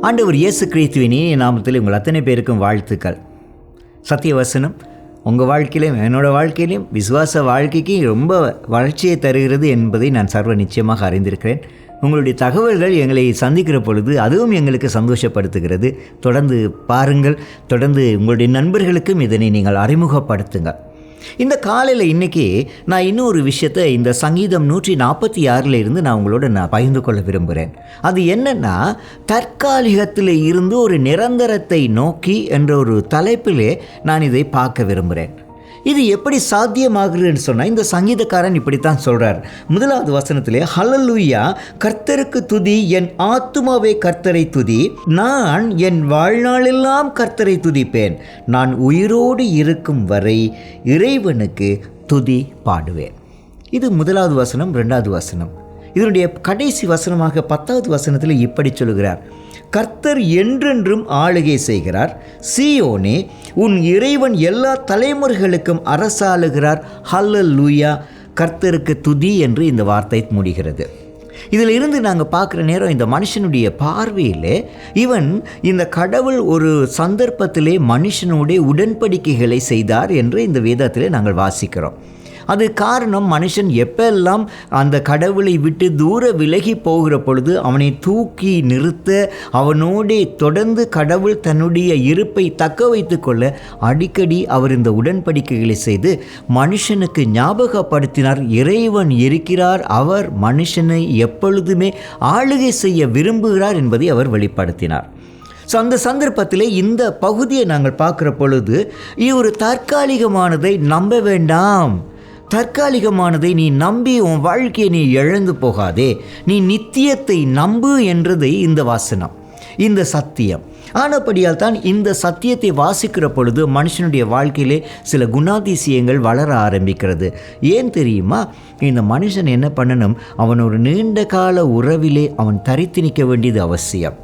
ஆண்டவர் இயேசு கிறிஸ்துவின் நாமத்தில் உங்கள் அத்தனை பேருக்கும் வாழ்த்துக்கள். சத்தியவசனம் உங்கள் வாழ்க்கையிலும் என்னோடய வாழ்க்கையிலும் விசுவாச வாழ்க்கைக்கு ரொம்ப வளர்ச்சியை தருகிறது என்பதை நான் சர்வ நிச்சயமாக அறிந்திருக்கிறேன். உங்களுடைய தகவல்கள் எங்களை சந்திக்கிற பொழுது அதுவும் எங்களுக்கு சந்தோஷப்படுத்துகிறது. தொடர்ந்து பாருங்கள் தொடர்ந்து உங்களுடைய நண்பர்களுக்கும் இதனை நீங்கள் அறிமுகப்படுத்துங்கள். இந்த காலையில் இன்றைக்கி நான் இன்னொரு விஷயத்தை இந்த சங்கீதம் நூற்றி நாற்பத்தி ஆறில் இருந்து நான் உங்களோட நான் பகிர்ந்து கொள்ள விரும்புகிறேன். அது என்னென்னா தற்காலிகத்தில் இருந்து ஒரு நிரந்தரத்தை நோக்கி என்ற ஒரு தலைப்பிலே நான் இதை பார்க்க விரும்புகிறேன். இது எப்படி சாத்தியமாகுதுன்னு சொன்னால் இந்த சங்கீதக்காரன் இப்படித்தான் சொல்கிறார் முதலாவது வசனத்திலே ஹலலுயா கர்த்தருக்கு துதி என் ஆத்மாவே கர்த்தரை துதி நான் என் வாழ்நாளெல்லாம் கர்த்தரை துதிப்பேன். நான் உயிரோடு இருக்கும் வரை இறைவனுக்கு துதி பாடுவேன். இது முதலாவது வசனம் ரெண்டாவது வசனம். இதனுடைய கடைசி வசனமாக பத்தாவது வசனத்தில் இப்படி சொல்கிறார். கர்த்தர் என்றென்றும் ஆளுகை செய்கிறார். சியோனே உன் இறைவன் எல்லா தலைமுறைகளுக்கும் அரசாளுகிறார். ஹல்ல லூயா கர்த்தருக்கு துதி என்று இந்த வார்த்தை முடிகிறது. இதில் இருந்து நாங்கள் பார்க்குற நேரம் இந்த மனுஷனுடைய பார்வையில் இவன் இந்த கடவுள் ஒரு சந்தர்ப்பத்திலே மனுஷனுடைய உடன்படிக்கைகளை செய்தார் என்று இந்த வேதத்திலே நாங்கள் வாசிக்கிறோம். அது காரணம் மனுஷன் எப்பெல்லாம் அந்த கடவுளை விட்டு தூர விலகி போகிற பொழுது அவனை தூக்கி நிறுத்த அவனோடே தொடர்ந்து கடவுள் தன்னுடைய இருப்பை தக்க வைத்து கொள்ள அடிக்கடி அவர் இந்த உடன்படிக்கைகளை செய்து மனுஷனுக்கு ஞாபகப்படுத்தினார். இறைவன் இருக்கிறார் அவர் மனுஷனை எப்பொழுதுமே ஆளுகை செய்ய விரும்புகிறார் என்பதை அவர் வெளிப்படுத்தினார். ஸோ அந்த சந்தர்ப்பத்தில் இந்த பகுதியை நாங்கள் பார்க்குற பொழுது இது ஒரு தற்காலிகமானதை நம்ப வேண்டாம். தற்காலிகமானதை நீ நம்பி உன் வாழ்க்கையை நீ இழந்து போகாதே. நீ நித்தியத்தை நம்பு என்றது இந்த வாசனம். இந்த சத்தியம். ஆனப்படியால் தான் இந்த சத்தியத்தை வாசிக்கிற பொழுது மனுஷனுடைய வாழ்க்கையிலே சில குணாதிசயங்கள் வளர ஆரம்பிக்கிறது. ஏன் தெரியுமா? இந்த மனுஷன் என்ன பண்ணணும்? அவன் ஒரு நீண்ட கால உறவிலே அவன் தரித்து நிற்க வேண்டியது அவசியம்.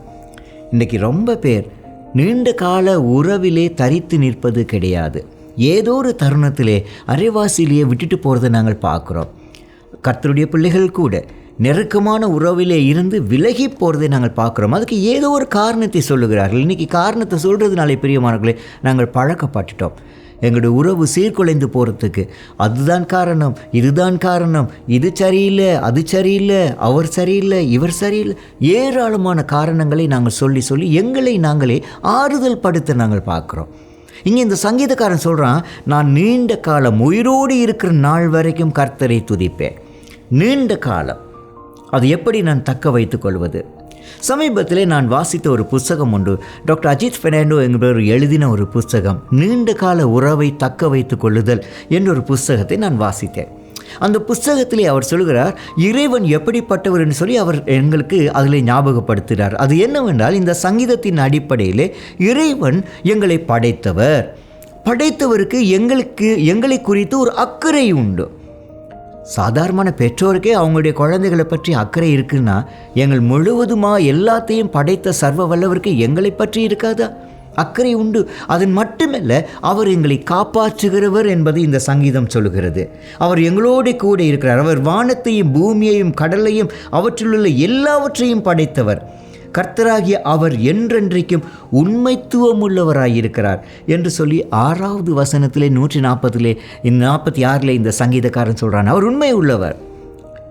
இன்றைக்கி ரொம்ப பேர் நீண்ட கால உறவிலே தரித்து நிற்பது கிடையாது. ஏதோ ஒரு தருணத்திலே அரைவாசிலேயே விட்டுட்டு போகிறத நாங்கள் பார்க்குறோம். கர்த்தருடைய பிள்ளைகள் கூட நெருக்கமான உறவிலே இருந்து விலகி போகிறதை நாங்கள் பார்க்குறோம். அதுக்கு ஏதோ ஒரு காரணத்தை சொல்லுகிறார்கள். இன்றைக்கி காரணத்தை சொல்கிறதுனாலே பிரியமானவர்களே நாங்கள் பழக்கப்பட்டுட்டோம். எங்களுடைய உறவு சீர்குலைந்து போகிறதுக்கு அதுதான் காரணம் இதுதான் காரணம் இது சரியில்லை அது சரியில்லை அவர் சரியில்லை இவர் சரியில்லை. ஏராளமான காரணங்களை நாங்கள் சொல்லி சொல்லி எங்களை நாங்களே ஆறுதல் படுத்த நாங்கள் பார்க்குறோம். இங்கே இந்த சங்கீதக்காரன் சொல்கிறான் நான் நீண்ட காலம் உயிரோடு இருக்கிற நாள் வரைக்கும் கர்த்தரை துதிப்பேன். நீண்ட காலம். அது எப்படி நான் தக்க வைத்து கொள்வது? சமீபத்தில் நான் வாசித்த ஒரு புஸ்தகம் உண்டு. டாக்டர் அஜித் பெர்னாண்டோ என்பவர் எழுதின ஒரு புஸ்தகம் நீண்ட கால உறவை தக்க வைத்து கொள்ளுதல் என்ற ஒரு புஸ்தகத்தை நான் வாசித்தேன். அந்த புஸ்தகத்திலே அவர் சொல்கிறார் இறைவன் எப்படிப்பட்டவர் என்று சொல்லி அவர் எங்களுக்கு அதில் ஞாபகப்படுத்துகிறார். அது என்னவென்றால் இந்த சங்கீதத்தின் அடிப்படையில் இறைவன் எங்களை படைத்தவர். படைத்தவருக்கு எங்களுக்கு எங்களை குறித்து ஒரு அக்கறை உண்டு. சாதாரணமான பெற்றோருக்கே அவங்களுடைய குழந்தைகளை பற்றி அக்கறை இருக்குன்னா எங்கள் முழுவதுமாக எல்லாத்தையும் படைத்த சர்வ வல்லவருக்கு எங்களை பற்றி இருக்காதா? அக்கறை உண்டு. அதன் மட்டுமல்ல அவர் எங்களை காப்பாற்றுகிறவர் என்பதை இந்த சங்கீதம் சொல்லுகிறது. அவர் எங்களோடு கூட இருக்கிறார். அவர் வானத்தையும் பூமியையும் கடலையும் அவற்றிலுள்ள எல்லாவற்றையும் படைத்தவர். கர்த்தராகிய அவர் என்றென்றைக்கும் உண்மைத்துவம் உள்ளவராயிருக்கிறார் என்று சொல்லி ஆறாவது வசனத்திலே நூற்றி நாற்பதிலே இந்த நாற்பத்தி ஆறில் இந்த சங்கீதக்காரன் சொல்கிறான் அவர் உண்மை உள்ளவர்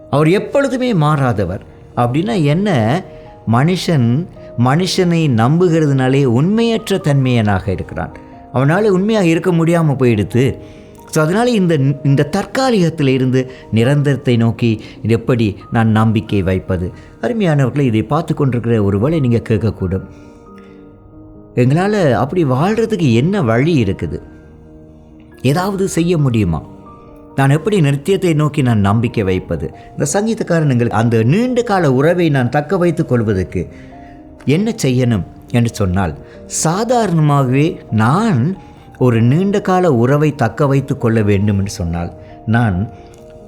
அவர் எப்பொழுதுமே மாறாதவர். அப்படின்னா என்ன? மனுஷன் மனுஷனை நம்புகிறதுனாலே உண்மையற்ற தன்மையனாக இருக்கிறான். அவனால் உண்மையாக இருக்க முடியாமல் போயிடுத்து ஸோ அதனால் இந்த இந்த தற்காலிகத்தில் இருந்து நிரந்தரத்தை நோக்கி இது எப்படி நான் நம்பிக்கை வைப்பது? அருமையானவர்களை இதை பார்த்து கொண்டிருக்கிற ஒரு வழி நீங்கள் கேட்கக்கூடும். எங்களால் அப்படி வாழ்கிறதுக்கு என்ன வழி இருக்குது? ஏதாவது செய்ய முடியுமா? நான் எப்படி நித்தியத்தை நோக்கி நான் நம்பிக்கை வைப்பது? இந்த சங்கீதக்காரன் எங்களுக்கு அந்த நீண்ட கால உறவை நான் தக்க வைத்துக் கொள்வதற்கு என்ன செய்யணும்? என்று சொன்னால் சாதாரணமாகவே நான் ஒரு நீண்ட கால உறவை தக்க வைத்து கொள்ள வேண்டும் என்று சொன்னால் நான்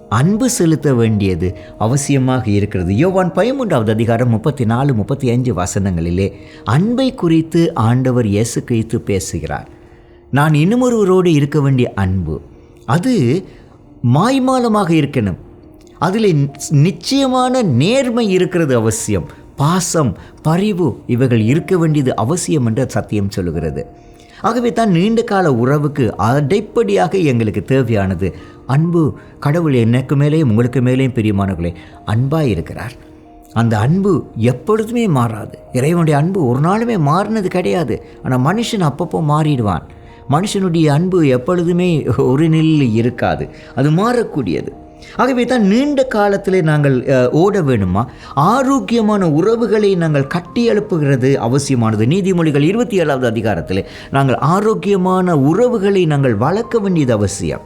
அன்பு செலுத்த வேண்டியது அவசியமாக இருக்கிறது. யோவான் பதிமூன்றாவது அதிகாரம் முப்பத்தி நாலு முப்பத்தி அஞ்சு வசனங்களிலே அன்பை குறித்து ஆண்டவர் இயேசு கிறிஸ்து பேசுகிறார். நான் இன்னுமொருவரோடு இருக்க வேண்டிய அன்பு அது மாய்மாலமாக இருக்கணும். அதில் நிச்சயமான நேர்மை இருக்கிறது அவசியம். பாசம் பரிவு இவைகள் இருக்க வேண்டியது அவசியம் என்று சத்தியம் சொல்லுகிறது. ஆகவே தான் நீண்ட கால உறவுக்கு அடைப்படியாக எங்களுக்கு தேவையானது. அன்பு கடவுள் எனக்கு மேலேயும் உங்களுக்கு மேலேயும் பிரியமானவர்களே அன்பாக இருக்கிறார். அந்த அன்பு எப்பொழுதுமே மாறாது. இறைவனுடைய அன்பு ஒரு நாளுமே மாறினது கிடையாது. ஆனால் மனுஷன் அப்பப்போ மாறிடுவான். மனுஷனுடைய அன்பு எப்பொழுதுமே ஒரு நிலையில் இருக்காது. அது மாறக்கூடியது. ஆகவே தான் நீண்ட காலத்திலே நாங்கள் ஓட வேணுமா ஆரோக்கியமான உறவுகளை நாங்கள் கட்டி எழுப்புகிறது அவசியமானது. நீதிமொழிகள் இருபத்தி ஏழாவது அதிகாரத்தில் நாங்கள் ஆரோக்கியமான உறவுகளை நாங்கள் வளர்க்க வேண்டியது அவசியம்.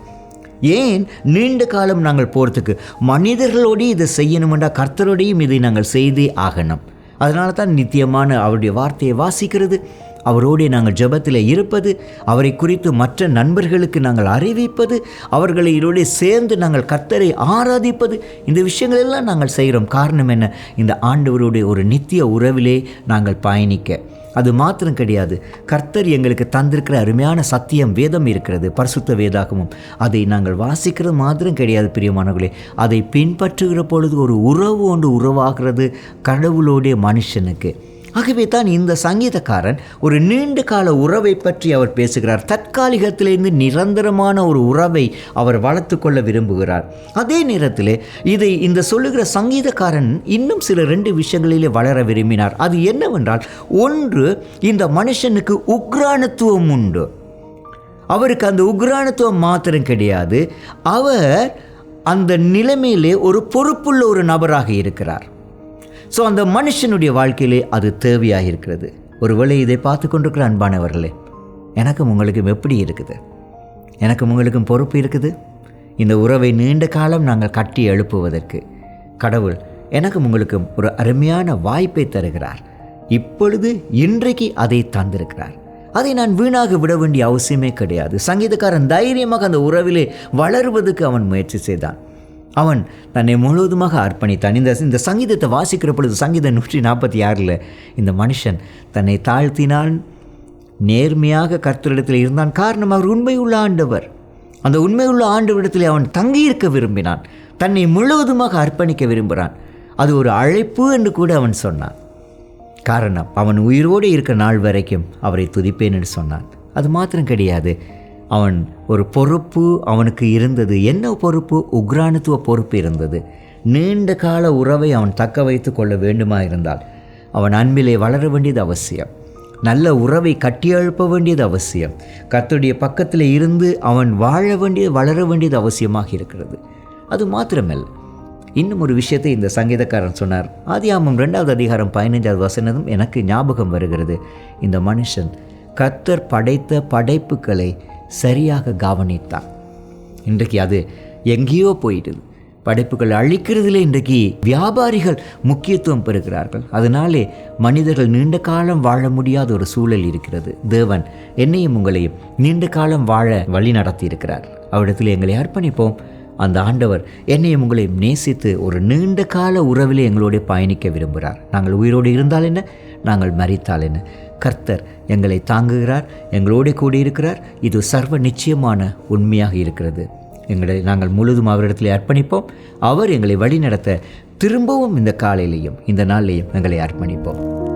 ஏன்? நீண்ட காலம் நாங்கள் போகிறதுக்கு மனிதர்களோடையும் இதை செய்யணுமெண்டா கர்த்தரோடையும் இதை நாங்கள் செய்தே ஆகணும். அதனால தான் நித்தியமான அவருடைய வார்த்தையை வாசிக்கிறது. அவரோடு நாங்கள் ஜெபத்தில் இருப்பது அவரை குறித்து மற்ற நண்பர்களுக்கு நாங்கள் அறிவிப்பது அவர்களோடு சேர்ந்து நாங்கள் கர்த்தரை ஆராதிப்பது இந்த விஷயங்கள் எல்லாம் நாங்கள் செய்கிறோம். காரணம் என்ன? இந்த ஆண்டவருடைய ஒரு நித்திய உறவிலே நாங்கள் பயணிக்க. அது மாத்திரம் கிடையாது. கர்த்தர் எங்களுக்கு தந்திருக்கிற அருமையான சத்தியம் வேதம் இருக்கிறது பரிசுத்த வேதாகமும். அதை நாங்கள் வாசிக்கிறது மாத்திரம் கிடையாது பிரியமானவர்களே. அதை பின்பற்றுகிற பொழுது ஒரு உறவு ஒன்று உறவாகிறது கடவுளோடைய மனுஷனுக்கு. ஆகவே தான் இந்த சங்கீதக்காரன் ஒரு நீண்ட கால உறவை பற்றி அவர் பேசுகிறார். தற்காலிகத்திலிருந்து நிரந்தரமான ஒரு உறவை அவர் வளர்த்து கொள்ள விரும்புகிறார். அதே நேரத்தில் இதை இந்த சொல்லுகிற சங்கீதக்காரன் இன்னும் சில ரெண்டு விஷயங்களிலே வளர விரும்பினார். அது என்னவென்றால் ஒன்று இந்த மனுஷனுக்கு உக்ரானத்துவம் உண்டு. அவருக்கு அந்த உக்ரானத்துவம் மாத்திரம் கிடையாது. அவர் அந்த நிலைமையிலே ஒரு பொறுப்புள்ள ஒரு நபராக இருக்கிறார். ஸோ அந்த மனுஷனுடைய வாழ்க்கையிலே அது தேவையாக இருக்கிறது ஒருவேளை இதை பார்த்து கொண்டிருக்கிற அன்பானவர்களே எனக்கும் உங்களுக்கும் எப்படி இருக்குது? எனக்கும் உங்களுக்கும் பொறுப்பு இருக்குது? இந்த உறவை நீண்ட காலம் நாங்கள் கட்டி எழுப்புவதற்கு கடவுள் எனக்கும் உங்களுக்கும் ஒரு அருமையான வாய்ப்பை தருகிறார். இப்பொழுது இன்றைக்கு அதை தந்திருக்கிறார். அதை நான் வீணாக விட வேண்டிய அவசியமே கிடையாது. சங்கீதக்காரன் தைரியமாக அந்த உறவிலே வளருவதற்கு அவன் முயற்சி செய்தான். அவன் தன்னை முழுவதுமாக அர்ப்பணித்தான். இந்த இந்த சங்கீதத்தை வாசிக்கிற பொழுது சங்கீதம் நூற்றி நாற்பத்தி ஆறில் இந்த மனுஷன் தன்னை தாழ்த்தினான் நேர்மையாக கர்த்தரிடத்தில் இருந்தான். காரணம் அவர் உண்மையுள்ள ஆண்டவர். அந்த உண்மையுள்ள ஆண்டவரிடத்தில் அவன் தங்கியிருக்க விரும்பினான். தன்னை முழுவதுமாக அர்ப்பணிக்க விரும்புகிறான். அது ஒரு அழைப்பு என்று கூட அவன் சொன்னான். காரணம் அவன் உயிரோடு இருக்க நாள் வரைக்கும் அவரை துதிப்பேன் என்று சொன்னான். அது மாத்திரம் கிடையாது. அவன் ஒரு பொறுப்பு அவனுக்கு இருந்தது. என்ன பொறுப்பு? உக்ரானத்துவ பொறுப்பு இருந்தது. நீண்ட கால உறவை அவன் தக்க வைத்து கொள்ள வேண்டுமா இருந்தால் அவன் அன்பிலே வளர வேண்டியது அவசியம். நல்ல உறவை கட்டியெழுப்ப வேண்டியது அவசியம். கத்துடைய பக்கத்தில் இருந்து அவன் வாழ வேண்டியது வளர வேண்டியது அவசியமாக இருக்கிறது. அது மாத்திரமல்ல. இன்னும் ஒரு விஷயத்தை இந்த சங்கீதக்காரன் சொன்னார். ஆதியாமம் ரெண்டாவது அதிகாரம் பதினைஞ்சாவது வசனதும் எனக்கு ஞாபகம் வருகிறது. இந்த மனுஷன் கத்தர் படைத்த படைப்புகளை சரியாக கவனித்தான். இன்றைக்கு அது எங்கேயோ போயிடுது. படைப்புகள் அழிக்கிறதுல இன்றைக்கு வியாபாரிகள் முக்கியத்துவம் பெறுகிறார்கள். அதனாலே மனிதர்கள் நீண்ட காலம் வாழ முடியாத ஒரு சூழல் இருக்கிறது. தேவன் என்னையும் உங்களையும் நீண்ட காலம் வாழ வழி நடத்தி இருக்கிறார் அவரிடத்தில் எங்களை அர்ப்பணிப்போம். அந்த ஆண்டவர் என்னையும் உங்களையும் நேசித்து ஒரு நீண்ட கால உறவிலே எங்களோட பயணிக்க விரும்புகிறார். நாங்கள் உயிரோடு இருந்தால் என்ன? நாங்கள் மறித்தால் என்ன? கர்த்தர் எங்களை தாங்குகிறார் எங்களோடு கூடியிருக்கிறார். இது சர்வ நிச்சயமான உண்மையாக இருக்கிறது. எங்களை நாங்கள் முழுதும் அவரிடத்தில் அர்ப்பணிப்போம். அவர் எங்களை வழிநடத்த திரும்பவும் இந்த காலையிலையும் இந்த நாளிலையும் எங்களை அர்ப்பணிப்போம்.